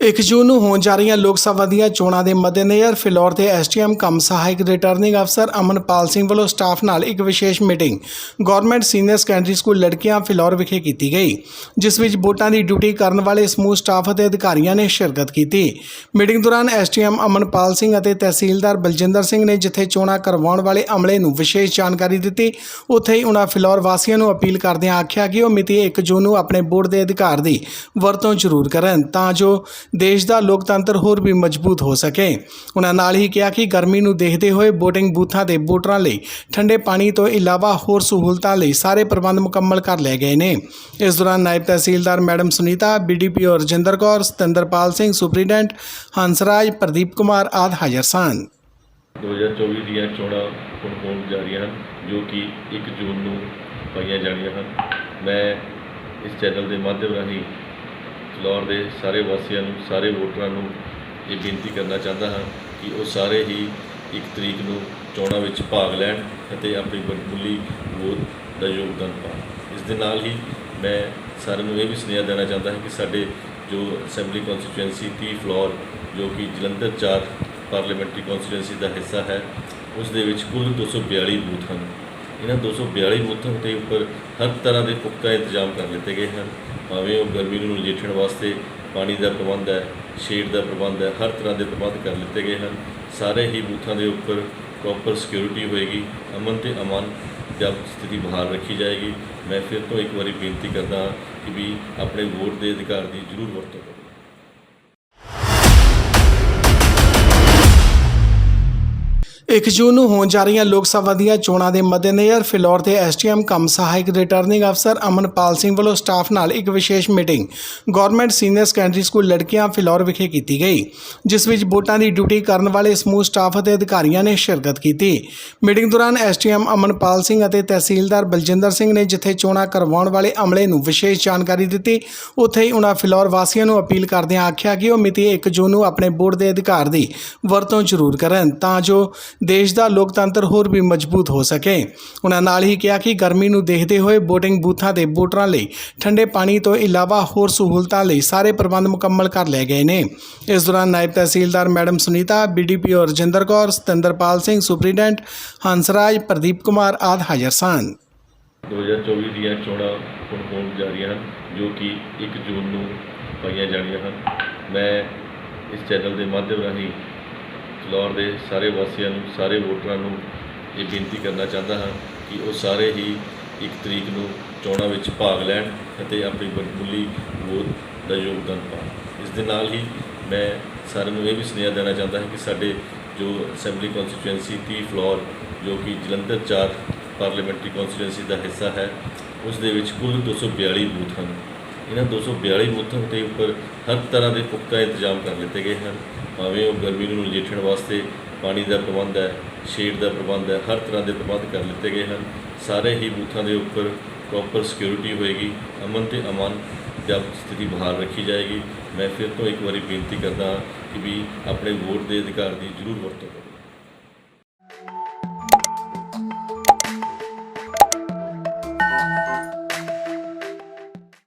1 ਜੂਨ ਨੂੰ ਹੋਣ ਜਾ ਰਹੀਆਂ ਲੋਕ ਸਭਾ ਦੀਆਂ ਚੋਣਾਂ ਦੇ ਮੱਦੇਨਜ਼ਰ ਫਿਲੌਰ ਦੇ ਐਸਟੀਐਮ ਕਮ ਸਹਾਇਕ ਰਿਟਰਨਿੰਗ ਅਫਸਰ ਅਮਨਪਾਲ ਸਿੰਘ ਵੱਲੋਂ ਸਟਾਫ ਨਾਲ ਇੱਕ ਵਿਸ਼ੇਸ਼ meeting government senior secondary school ਲੜਕੀਆਂ ਫਿਲੌਰ ਵਿਖੇ ਕੀਤੀ ਗਈ, ਜਿਸ ਵਿੱਚ ਵੋਟਾਂ ਦੀ ਡਿਊਟੀ ਕਰਨ ਵਾਲੇ ਸਮੂਹ ਸਟਾਫ ਅਤੇ ਅਧਿਕਾਰੀਆਂ ਨੇ ਸ਼ਿਰਕਤ ਕੀਤੀ। ਮੀਟਿੰਗ ਦੌਰਾਨ ਐਸਟੀਐਮ ਅਮਨਪਾਲ ਸਿੰਘ ਅਤੇ ਤਹਿਸੀਲਦਾਰ ਬਲਜਿੰਦਰ ਸਿੰਘ ਨੇ ਜਿੱਥੇ ਚੋਣਾਂ ਕਰਵਾਉਣ ਵਾਲੇ ਅਮਲੇ ਨੂੰ ਵਿਸ਼ੇਸ਼ ਜਾਣਕਾਰੀ ਦਿੱਤੀ, ਉੱਥੇ ਹੀ ਉਹਨਾਂ ਫਿਲੌਰ ਵਾਸੀਆਂ ਨੂੰ ਅਪੀਲ ਕਰਦਿਆਂ ਆਖਿਆ ਕਿ ਉਹ ਮਿਤੀ 1 ਜੂਨ ਨੂੰ ਆਪਣੇ ਵੋਟ ਦੇ ਅਧਿਕਾਰ ਦੀ ਵਰਤੋਂ ਜ਼ਰੂਰ ਕਰਨ, ਤਾਂ ਜੋ ਦੇਸ਼ ਦਾ ਲੋਕਤੰਤਰ ਹੋਰ ਵੀ ਮਜ਼ਬੂਤ ਹੋ ਸਕੇ। ਉਹਨਾਂ ਨਾਲ ਹੀ ਕਿਹਾ ਕਿ ਗਰਮੀ ਨੂੰ ਦੇਖਦੇ ਹੋਏ VOTING ਬੂਥਾਂ ਤੇ ਵੋਟਰਾਂ ਲਈ ਠੰਡੇ ਪਾਣੀ ਤੋਂ ਇਲਾਵਾ ਹੋਰ ਸਹੂਲਤਾਂ ਲਈ ਸਾਰੇ ਪ੍ਰਬੰਧ ਮੁਕੰਮਲ ਕਰ ਲਏ ਗਏ ਨੇ। ਇਸ ਦੌਰਾਨ naib tehsildar madam Sunita BDPO Rajinder Kaur, Satinderpal Singh superintendent Hansraj Pradeep Kumar ਆਦਿ ਹਾਜ਼ਰ ਸਨ। 2024 ਦੀਆਂ ਚੋਣਾਂ ਹੁਣ ਹੋਣ ਜਾ ਰਹੀਆਂ ਹਨ, ਜੋ ਕਿ 1 ਜੂਨ ਨੂੰ ਪਾਈਆਂ ਜਾਣੀਆਂ ਹਨ। ਮੈਂ ਇਸ ਚੈਨਲ ਦੇ ਮਾਧਿਅਮ ਰਾਹੀਂ ਫਲੋਰ ਦੇ ਸਾਰੇ ਵਾਸੀਆਂ ਨੂੰ, ਸਾਰੇ ਵੋਟਰਾਂ ਨੂੰ ਇਹ ਬੇਨਤੀ ਕਰਨਾ ਚਾਹੁੰਦਾ ਹਾਂ ਕਿ ਉਹ ਸਾਰੇ ਹੀ ਇੱਕ ਤਰੀਕ ਨੂੰ ਚੋਣਾਂ ਵਿੱਚ ਭਾਗ ਲੈਣ ਅਤੇ ਆਪਣੀ ਬਰਮੁੱਲੀ ਵੋਟ ਦਾ ਯੋਗਦਾਨ ਪਾਉਣ। ਇਸ ਦੇ ਨਾਲ ਹੀ ਮੈਂ ਸਾਰਿਆਂ ਨੂੰ ਇਹ ਵੀ ਸੁਨੇਹਾ ਦੇਣਾ ਚਾਹੁੰਦਾ ਹਾਂ ਕਿ ਸਾਡੇ ਜੋ ਅਸੈਂਬਲੀ ਕਨਸਟੀਚੁਐਂਸੀ 30 ਫਲੋਰ, ਜੋ ਕਿ ਜਲੰਧਰ 4 ਪਾਰਲੀਮੈਂਟਰੀ ਕਨਸਟੀਚੁਐਂਸੀ ਦਾ ਹਿੱਸਾ ਹੈ, ਉਸ ਦੇ ਵਿੱਚ ਕੁੱਲ 242 ਬੂਥ ਹਨ। ਇਹਨਾਂ 242 ਬੂਥਾਂ ਦੇ ਉੱਪਰ ਹਰ ਤਰ੍ਹਾਂ ਦੇ ਪੁਖਤਾ ਇੰਤਜ਼ਾਮ ਕਰ ਲਿੱਤੇ ਗਏ ਹਨ। ਭਾਵੇਂ ਉਹ ਗਰਮੀ ਨੂੰ ਨਜਿੱਠਣ ਵਾਸਤੇ ਪਾਣੀ ਦਾ ਪ੍ਰਬੰਧ ਹੈ, ਸ਼ੇਡ ਦਾ ਪ੍ਰਬੰਧ ਹੈ, ਹਰ ਤਰ੍ਹਾਂ ਦੇ ਪ੍ਰਬੰਧ ਕਰ ਲਿੱਤੇ ਗਏ ਹਨ। ਸਾਰੇ ਹੀ ਬੂਥਾਂ ਦੇ ਉੱਪਰ ਪ੍ਰੋਪਰ ਸਿਕਿਉਰਿਟੀ ਹੋਏਗੀ, ਅਮਨ ਤੇ ਅਮਨ ਜਬ ਸਥਿਤੀ ਬਹਾਲ ਰੱਖੀ ਜਾਏਗੀ। ਮੈਂ ਫਿਰ ਤੋਂ ਇੱਕ ਵਾਰੀ ਬੇਨਤੀ ਕਰਦਾ ਹਾਂ ਕਿ ਵੀ ਆਪਣੇ ਵੋਟ ਦੇ ਅਧਿਕਾਰ ਦੀ ਜ਼ਰੂਰ ਵਰਤੋਂ ਕਰੋ। ਇੱਕ ਜੂਨ ਨੂੰ ਹੋਣ ਜਾ ਰਹੀਆਂ ਲੋਕ ਸਭਾ ਦੀਆਂ ਚੋਣਾਂ ਦੇ ਮੱਦੇਨਜ਼ਰ ਫਿਲੌਰ ਦੇ ਐਸਟੀਐਮ ਕਮ ਸਹਾਇਕ ਰਿਟਰਨਿੰਗ ਅਫਸਰ ਅਮਨਪਾਲ ਸਿੰਘ ਵੱਲੋਂ ਸਟਾਫ ਨਾਲ ਇੱਕ ਵਿਸ਼ੇਸ਼ meeting government senior secondary school ਲੜਕੀਆਂ ਫਿਲੌਰ ਵਿਖੇ ਕੀਤੀ ਗਈ, ਜਿਸ ਵਿੱਚ ਵੋਟਾਂ ਦੀ ਡਿਊਟੀ ਕਰਨ ਵਾਲੇ ਸਮੂਹ ਸਟਾਫ ਅਤੇ ਅਧਿਕਾਰੀਆਂ ਨੇ ਸ਼ਿਰਕਤ ਕੀਤੀ। ਮੀਟਿੰਗ ਦੌਰਾਨ ਐਸਟੀਐਮ ਅਮਨਪਾਲ ਸਿੰਘ ਅਤੇ ਤਹਿਸੀਲਦਾਰ ਬਲਜਿੰਦਰ ਸਿੰਘ ਨੇ ਜਿੱਥੇ ਚੋਣਾਂ ਕਰਵਾਉਣ ਵਾਲੇ ਅਮਲੇ ਨੂੰ ਵਿਸ਼ੇਸ਼ ਜਾਣਕਾਰੀ ਦਿੱਤੀ, ਉੱਥੇ ਹੀ ਉਹਨਾਂ ਫਿਲੌਰ ਵਾਸੀਆਂ ਨੂੰ ਅਪੀਲ ਕਰਦਿਆਂ ਆਖਿਆ ਕਿ ਉਹ ਮਿਤੀ 1 ਜੂਨ ਨੂੰ ਆਪਣੇ ਵੋਟ ਦੇ ਅਧਿਕਾਰ ਦੀ ਵਰਤੋਂ ਜ਼ਰੂਰ ਕਰਨ, ਤਾਂ ਜੋ ਦੇਸ਼ ਦਾ ਲੋਕਤੰਤਰ ਹੋਰ ਵੀ ਮਜ਼ਬੂਤ ਹੋ ਸਕੇ। ਉਹਨਾਂ ਨਾਲ ਹੀ ਕਿਹਾ ਕਿ ਗਰਮੀ ਨੂੰ ਦੇਖਦੇ ਹੋਏ VOTING ਬੂਥਾਂ ਤੇ ਵੋਟਰਾਂ ਲਈ ਠੰਡੇ ਪਾਣੀ ਤੋਂ ਇਲਾਵਾ ਹੋਰ ਸਹੂਲਤਾਂ ਲਈ ਸਾਰੇ ਪ੍ਰਬੰਧ ਮੁਕੰਮਲ ਕਰ ਲਏ ਗਏ ਨੇ। ਇਸ ਦੌਰਾਨ naib tehsildar madam Sunita BDPO Rajinder Kaur, Satinderpal Singh superintendent Hansraj Pradeep Kumar ਆਦਿ ਹਾਜ਼ਰ ਸਨ। 2024 ਦੀਆਂ ਚੋਣਾਂ ਹੁਣ ਹੋਣ ਜਾ ਰਹੀਆਂ ਹਨ, ਜੋ ਕਿ 1 ਜੂਨ ਨੂੰ ਪਾਈਆਂ ਜਾਣੀਆਂ ਹਨ। ਮੈਂ ਇਸ ਚੈਨਲ ਦੇ ਮਾਧਿਅਮ ਰਾਹੀਂ ਫਲੋਰ ਦੇ ਸਾਰੇ ਵਾਸੀਆਂ ਨੂੰ, ਸਾਰੇ ਵੋਟਰਾਂ ਨੂੰ ਇਹ ਬੇਨਤੀ ਕਰਨਾ ਚਾਹੁੰਦਾ ਹਾਂ ਕਿ ਉਹ ਸਾਰੇ ਹੀ ਇੱਕ ਤਰੀਕ ਨੂੰ ਚੋਣਾਂ ਵਿੱਚ ਭਾਗ ਲੈਣ ਅਤੇ ਆਪਣੀ ਬਰਮੁੱਲੀ ਵੋਟ ਦਾ ਯੋਗਦਾਨ ਪਾਉਣ। ਇਸ ਦੇ ਨਾਲ ਹੀ ਮੈਂ ਸਾਰਿਆਂ ਨੂੰ ਇਹ ਵੀ ਸੁਨੇਹਾ ਦੇਣਾ ਚਾਹੁੰਦਾ ਹਾਂ ਕਿ ਸਾਡੇ ਜੋ ਅਸੈਂਬਲੀ ਕਨਸਟੀਚੁਐਂਸੀ 30 ਫਲੋਰ, ਜੋ ਕਿ ਜਲੰਧਰ 4 ਪਾਰਲੀਮੈਂਟਰੀ ਕਨਸਟੀਚੁਐਂਸੀ ਦਾ ਹਿੱਸਾ ਹੈ, ਉਸ ਦੇ ਵਿੱਚ ਕੁੱਲ 242 ਬੂਥ ਹਨ। ਇਹਨਾਂ 242 ਬੂਥਾਂ ਦੇ ਉੱਪਰ ਹਰ ਤਰ੍ਹਾਂ ਦੇ ਪੁਖਤਾ ਇੰਤਜ਼ਾਮ ਕਰ ਲਿੱਤੇ ਗਏ ਹਨ। ਭਾਵੇਂ ਉਹ ਗਰਮੀ ਨੂੰ ਨਜਿੱਠਣ ਵਾਸਤੇ ਪਾਣੀ ਦਾ ਪ੍ਰਬੰਧ ਹੈ, ਸ਼ੇਡ ਦਾ ਪ੍ਰਬੰਧ ਹੈ, ਹਰ ਤਰ੍ਹਾਂ ਦੇ ਪ੍ਰਬੰਧ ਕਰ ਲਿੱਤੇ ਗਏ ਹਨ। ਸਾਰੇ ਹੀ ਬੂਥਾਂ ਦੇ ਉੱਪਰ ਪ੍ਰੋਪਰ ਸਿਕਿਉਰਿਟੀ ਹੋਏਗੀ, ਅਮਨ ਤੇ ਅਮਨ ਜਬ ਸਥਿਤੀ ਬਹਾਲ ਰੱਖੀ ਜਾਏਗੀ। ਮੈਂ ਫਿਰ ਤੋਂ ਇੱਕ ਵਾਰੀ ਬੇਨਤੀ ਕਰਦਾ ਹਾਂ ਕਿ ਵੀ ਆਪਣੇ ਵੋਟ ਦੇ ਅਧਿਕਾਰ ਦੀ ਜ਼ਰੂਰ ਵਰਤੋਂ ਕਰੋ।